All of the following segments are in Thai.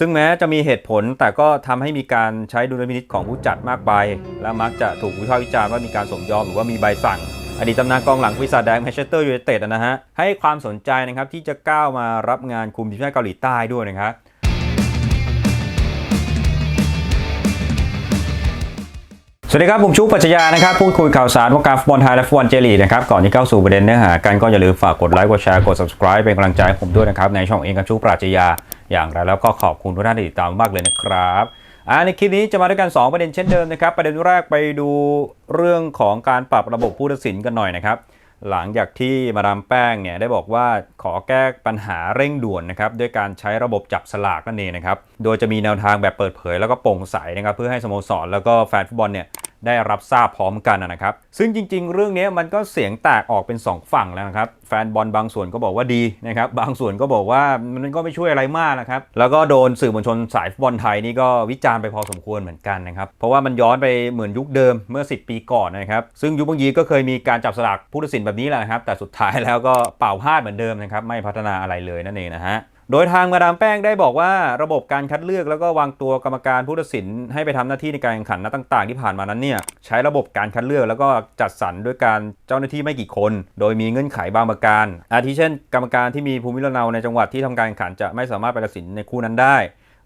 ซึ่งแม้จะมีเหตุผลแต่ก็ทำให้มีการใช้ดุลพินิจของผู้จัดมากไป และมักจะถูกวิพากษ์วิจารณ์ว่ามีการสมยอมหรือว่ามีใบสั่ง อดีตตำนานกองหลังปีศาแดงแมนเชสเตอร์ยูไนเต็ดนะฮะ ให้ความสนใจนะครับที่จะก้าวมารับงานคุมทีมชาติเกาหลีใต้ด้วยนะครับสวัสดีครับ ผมชุกปัจจยานะครับ พูดคุยข่าวสารวงการฟุตบอลไทยและฟุตบอลเจลีนะครับ ก่อนที่เข้าสู่ประเด็นเนื้อหากันก็อย่าลืมฝากกดไลค์กดแชร์กด subscribe เป็นกำลังใจให้ผมด้วยนะครับ ในช่องเองกับชุกปรัชญา อย่างไรแล้วก็ขอบคุณทุกท่านที่ติดตามมากเลยนะครับอ่าในคลิปนี้จะมาด้วยกัน 2 ประเด็นเช่นเดิมนะครับ ประเด็นแรกไปดูเรื่องของการปรับระบบผู้ตัดสินกันหน่อยนะครับ หลังจากที่มาดามแป้งเนี่ยได้บอกว่าขอแก้ปัญหาเร่งด่วนนะครับด้วยการใช้ระบบจับสลากนั่นเองนะครับ โดยจะมีแนวทางแบบเปิดเผยแล้วก็โปร่งใสนะครับเพื่อให้สโมสรแล้วก็แฟนฟุตบอลเนี่ย ได้รับทราบพร้อมกันนะครับ ซึ่งจริง ๆ เรื่องนี้มันก็เสียงแตกออกเป็น 2 ฝั่งแล้วนะครับ แฟนบอลบางส่วนก็บอกว่าดีนะครับ บางส่วนก็บอกว่ามันก็ไม่ช่วยอะไรมากนะครับ แล้วก็โดนสื่อมวลชนสายฟุตบอลไทยนี่ก็วิจารณ์ไปพอสมควรเหมือนกันนะครับ เพราะว่ามันย้อนไปเหมือนยุคเดิมเมื่อ 10 ปีก่อนนะครับ ซึ่งยุคบางยีก็เคยมีการจับสลากผู้ตัดสินแบบนี้แหละนะครับ แต่สุดท้ายแล้วก็เป่าพลาดเหมือนเดิมนะครับ ไม่พัฒนาอะไรเลยนั่นเองนะฮะ โดยทางมาดามแป้งได้บอกว่าระบบการคัดเลือกแล้วก็วางตัวกรรมการผู้ตัดสิน ให้ไปทำหน้าที่ในการแข่งขันนัดต่าง ๆ ที่ผ่านมานั้นเนี่ยใช้ระบบการคัดเลือกแล้วก็จัดสรรด้วยการเจ้าหน้าที่ไม่กี่คน โดยมีเงื่อนไขบางประการ อาทิเช่น กรรมการที่มีภูมิลำเนาในจังหวัดที่ทำการแข่งขันจะไม่สามารถไปตัดสินในคู่นั้นได้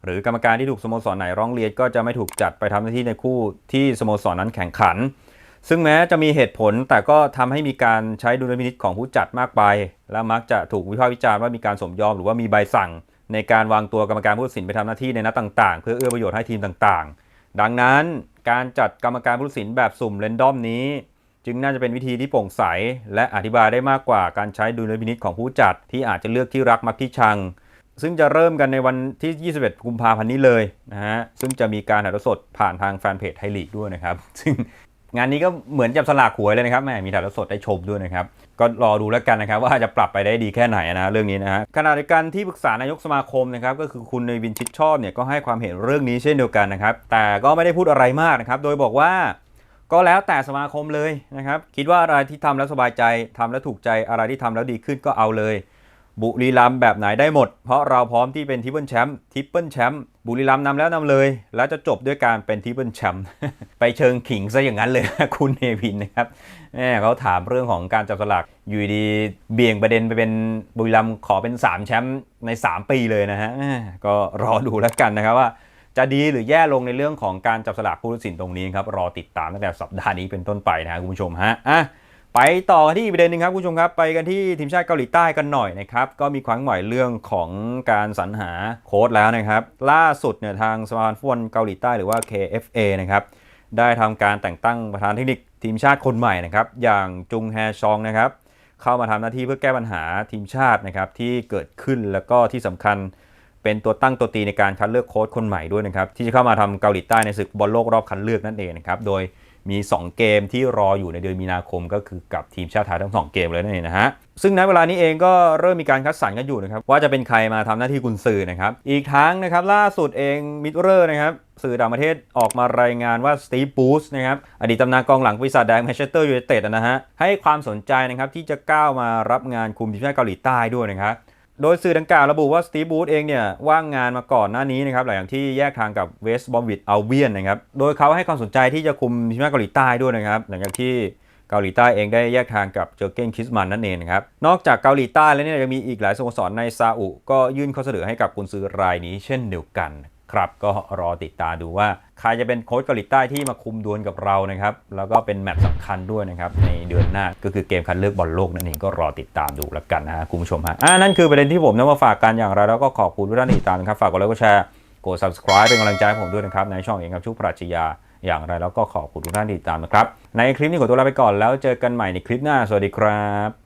หรือกรรมการที่ถูกสโมสรไหนร้องเรียนก็จะไม่ถูกจัดไปทำหน้าที่ในคู่ที่สโมสรนั้นแข่งขัน ซึ่งแม้จะมีเหตุผลแต่ก็ทำให้มีการใช้ดุลพินิจของผู้จัดมากไป และมักจะถูกวิพากษ์วิจารณ์ว่ามีการสมยอมหรือว่ามีใบสั่ง ในการวางตัวกรรมการผู้ตัดสินไปทำหน้าที่ในนัดต่างๆ เพื่อเอื้อประโยชน์ให้ทีมต่างๆ ดังนั้นการจัดกรรมการผู้ตัดสินแบบสุ่มเรนดอมนี้ จึงน่าจะเป็นวิธีที่โปร่งใส และอธิบายได้มากกว่าการใช้ดุลพินิจของผู้จัดที่อาจจะเลือกที่รักมักที่ชัง ซึ่งจะเริ่มกันในวันที่ 21 กุมภาพันธ์นี้เลยนะฮะซึ่งจะมีการถ่ายทอดสดผ่านทางแฟนเพจไทยลีกด้วยนะครับซึ่ง งานนี้ก็เหมือนจับสลากหวยเลยนะครับแหมมีถ่ายทอดสดได้ชมด้วยนะครับ ก็รอดูแล้วกันนะครับ ว่าจะปรับไปได้ดีแค่ไหนนะเรื่องนี้นะฮะขณะเดียวกันที่ปรึกษานายกสมาคมนะครับก็คือคุณเนวินชิดชอบเนี่ยก็ให้ความเห็นเรื่องนี้เช่นเดียวกันนะครับ แต่ก็ไม่ได้พูดอะไรมากนะครับ โดยบอกว่าก็แล้วแต่สมาคมเลยนะครับ คิดว่าอะไรที่ทำแล้วสบายใจทำแล้วถูกใจอะไรที่ทำแล้วดีขึ้นก็เอาเลย บุรีรัมย์แบบไหนได้หมด เพราะเราพร้อมที่เป็นทิปเปิลแชมป์ทิปเปิลแชมป์บุรีรัมย์นำแล้วนำเลย แล้วจะจบด้วยการเป็นทิปเปิลแชมป์ไปเชิงขิงซะอย่างนั้นเลยนะคุณเนวินนะครับแหมเขาถามเรื่องของการจับสลากอยู่ดีเบี่ยงประเด็นไปเป็นบุรีรัมย์ขอเป็น 3 แชมป์ใน 3 ปีเลยนะฮะก็รอดูแล้วกันนะครับว่าจะดีหรือแย่ลงในเรื่องของการจับสลากผู้ตัดสินตรงนี้ครับรอติดตามตั้งแต่สัปดาห์นี้เป็นต้นไปนะคุณผู้ชมฮะอะ ไปต่อกันที่ประเด็นหนึงครับคุณผู้ชมครับ ไปกันที่ทีมชาติเกาหลีใต้กันหน่อยนะครับ ก็มีความหมายเรื่องของการสรรหาโค้ชแล้วนะครับ ล่าสุดเนี่ยทางสมาคมฟุตบอลเกาหลีใต้หรือว่า KFA นะครับได้ทำการแต่งตั้งประธานเทคนิคทีมชาติคนใหม่นะครับ อย่างจุงแฮชองนะครับ เข้ามาทำหน้าที่เพื่อแก้ปัญหาทีมชาตินะครับที่เกิดขึ้นแล้วก็ที่สำคัญเป็นตัวตั้งตัวตีในการคัดเลือกโค้ชคนใหม่ด้วยนะครับที่จะเข้ามาทำเกาหลีใต้ในศึกบอลโลกรอบคัดเลือกนั่นเองนะครับโดย มี 2 เกมที่รออยู่ในเดือนมีนาคม ก็คือกับทีมชาติไทยทั้ง 2 เกมเลยนั่นเองนะฮะ ซึ่งณเวลานี้เองก็เริ่มมีการคัดสรรกันอยู่นะครับ ว่าจะเป็นใครมาทำหน้าที่กุนซือนะครับ อีกทั้งนะครับล่าสุดเองมิดเรอร์นะครับสื่อต่างประเทศออกมารายงานว่าสตีฟบูสนะครับอดีตตำนานกองหลังปีศาจแดงแมนเชสเตอร์ยูไนเต็ดนะฮะให้ความสนใจนะครับที่จะก้าวมารับงานคุมทีมชาติเกาหลีใต้ด้วยนะครับ โดยสื่อดังกล่าวระบุว่าสตีบูธเองเนี่ยว่างงานมาก่อนหน้านี้นะครับหลังจากที่แยกทางกับเวสต์บอมวิดเอาเบียนนะครับโดยเขาให้ความสนใจที่จะคุมทีมชาติเกาหลีใต้ด้วยนะครับหลังจากที่เกาหลีใต้เองได้แยกทางกับเจอเก้นคิสมันนั่นเองนะครับนอกจากเกาหลีใต้แล้วเนี่ยยังมีอีกหลายสโมสรในซาอุก็ยื่นข้อเสนอให้กับกุนซือรายนี้เช่นเดียวกัน ครับก็รอติดตาดูว่า ใครจะเป็นโค้ชเกาหลีใต้ที่มาคุมดวลกับเรานะครับ แล้วก็เป็นแมตช์สำคัญด้วยนะครับ ในเดือนหน้าก็คือเกมคัดเลือกบอลโลกนั่นเองก็รอติดตามดูแล้วกันนะฮะคุณผู้ชมฮะอ่านั่นคือประเด็นที่ผมนำมาฝากกันอย่างไรแล้วก็ขอบคุณทุกท่านที่ติดตามนะครับฝากกดไลค์กดแชร์กด subscribe เป็นกำลังใจให้ผมด้วยนะครับในช่องเองครับชุกปรัชญาอย่างไรแล้วก็ขอบคุณทุกท่านที่ติดตามนะครับในคลิปนี้ขอตัวลาไปก่อนแล้วเจอกันใหม่ในคลิปหน้าสวัสดีครับ